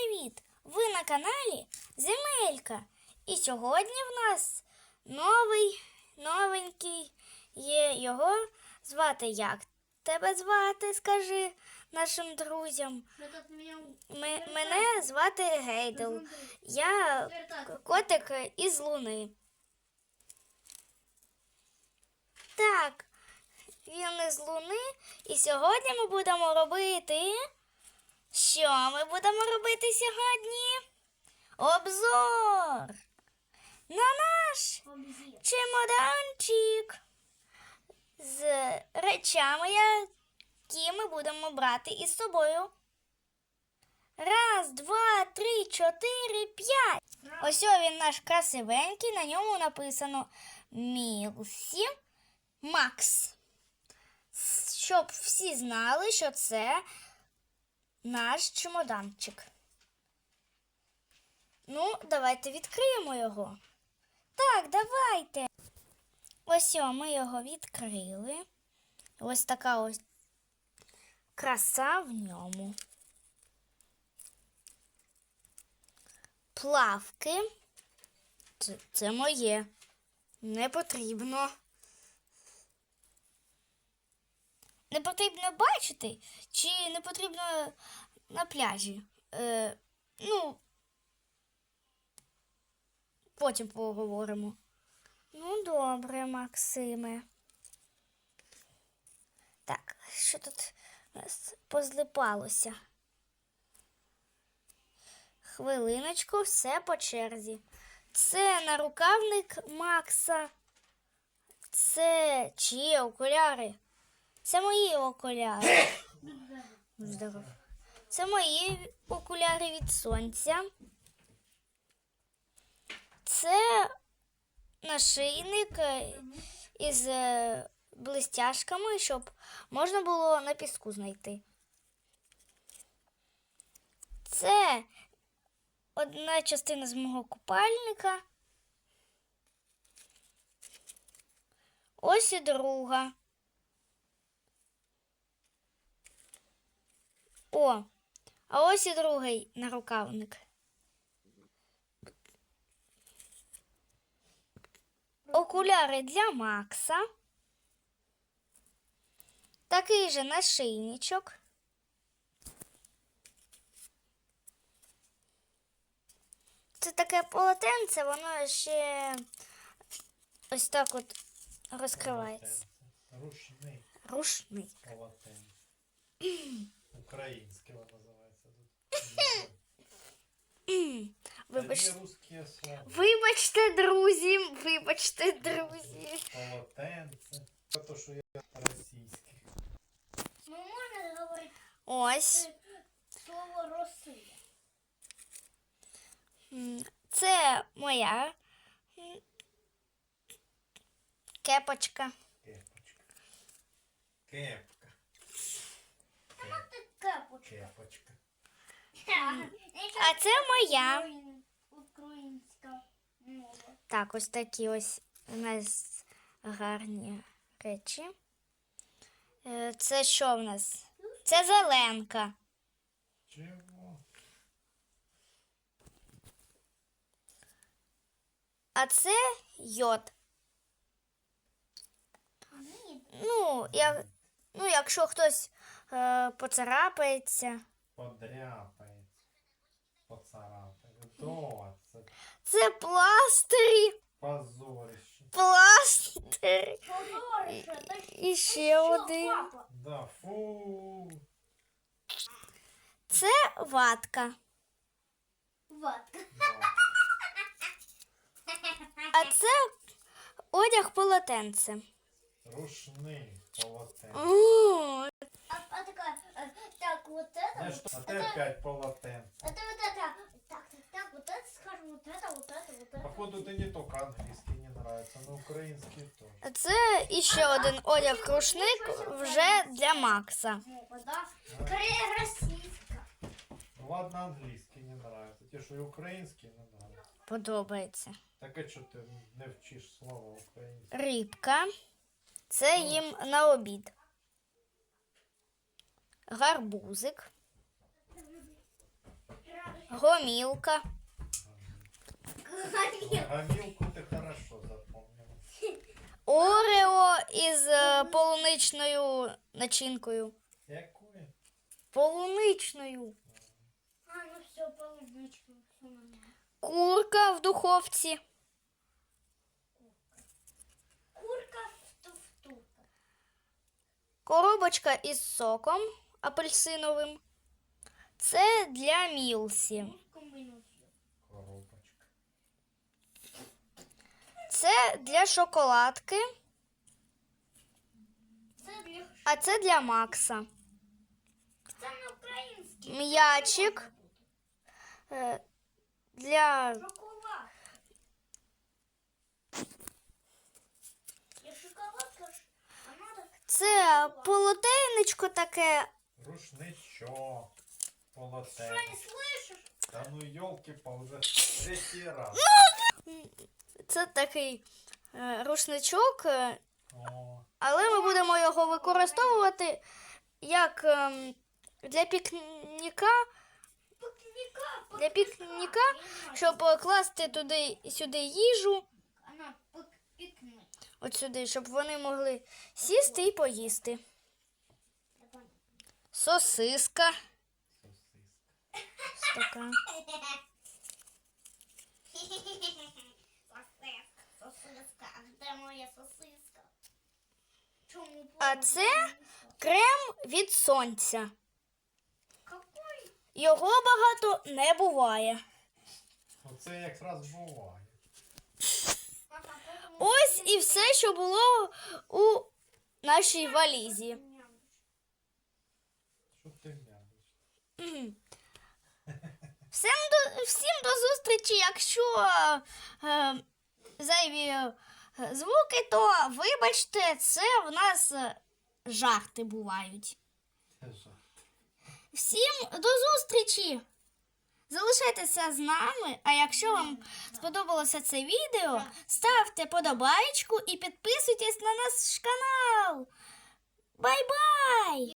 привіт! Ви на каналі Земелька. І сьогодні в нас новий, новенький є його звати як? Тебе звати, скажи нашим друзям. Мене звати Гейдел. Я котик із Луни. Так, він із Луни. І сьогодні ми будемо робити. Що ми будемо робити сьогодні? Обзор на наш чемоданчик з речами, які ми будемо брати із собою. Раз, два, три, чотири, п'ять. Ось о він наш красивенький, на ньому написано Мілсі Макс. Щоб всі знали, що це наш чемоданчик. Ну, давайте відкриємо його. Так, давайте. Ось о, ми його відкрили. Ось така ось краса в ньому. Плавки. Це, це моє. Не потрібно. Не потрібно бачити, чи не потрібно на пляжі. Е, ну, потім поговоримо. Ну, добре, Максиме. Так, що тут у нас позлипалося? Хвилиночку, все по черзі. Це нарукавник Макса. Це чиї окуляри? Це мої окуляри. Здоров. Це мої окуляри від сонця. Це нашийник е, із е, блистяшками, щоб можна було на піску знайти. Це одна частина з мого купальника. Ось і друга. О, а ось і другий нарукавник. Окуляри для Макса. Такий же нашийничок. Це таке полотенце, воно ще ось так от розкривається. Рушник Рушник. полотен. Українське воно називається Вибач... Слова. Вибачте, друзі, вибачте, друзі. Полотенце. То, що я російське. Ну, можна говорити Ось. слово Росія. М, Це моя м, кепочка. Кепочка. Кепка. Капочка. Кепочка. А це моя. Українська мова. Так, ось такі ось у нас гарні речі. Е, Це що в нас? Це зеленка. Чого? А це йод. Ну, як, ну якщо хтось поцарапається. Подряпається. Поцарапає. То, це Це пластирі. позорище. Пластирі. Позорище, та І ще що, один. папа? Да, фу. Це ватка. Ватка. Да. А це одяг полотенце. Рушник. Полотенце. О, А, а такая, э, так, вот это, Знаєш, вот, а ти опять полотенце. это вот это, так, так, так, вот это скажем, вот это, вот это, вот это. Походу, ты не только английский не нравится, но украинский тоже. а це іще один одяг-рушник вже для Макса. Мова, да? Скорее российская. Ну ладно, английский не нравится. Те, что и украинский не нравится. Подобається. Так а что ты не вчишь слово українське? Рибка. Це їм на обід. Гарбузик. гомілка, Гамил. Гамілку ти хорошо запомнила. Орео із е, полуничною начинкою. Якою? Полуничною. А, ну все, нормально. Курка в духовці. Коробочка із соком апельсиновим. Це для Мілсі. Це для шоколадки, а це для Макса. М'ячик е, для це полотейничко таке. Рушничок. Что, Полотен. не слышишь? Та ну йолки вже третій раз. Це такий е, рушничок, е, О, але ми будемо його використовувати як ем, для пікніка, Пикника, для пікніка, щоб класти туди і сюди їжу, Она пик пикнет. от сюди, щоб вони могли сісти і поїсти. Сосиска. сосиска. Така. Сосиска, сосиска. А где моя сосиска? Чому А це крем від сонця. Какой? Його багато не буває. Оце якраз буває. Ось і все, що було у нашій валізі. Що ти м'яниш? Мгм. Всім до, всім до зустрічі. Якщо е, зайві е, звуки, то вибачте, це в нас е, жарти бувають. Всім до зустрічі! Залишайтеся з нами. А якщо вам сподобалося це відео, ставте подобаєчку і підписуйтесь на наш канал. Бай-бай!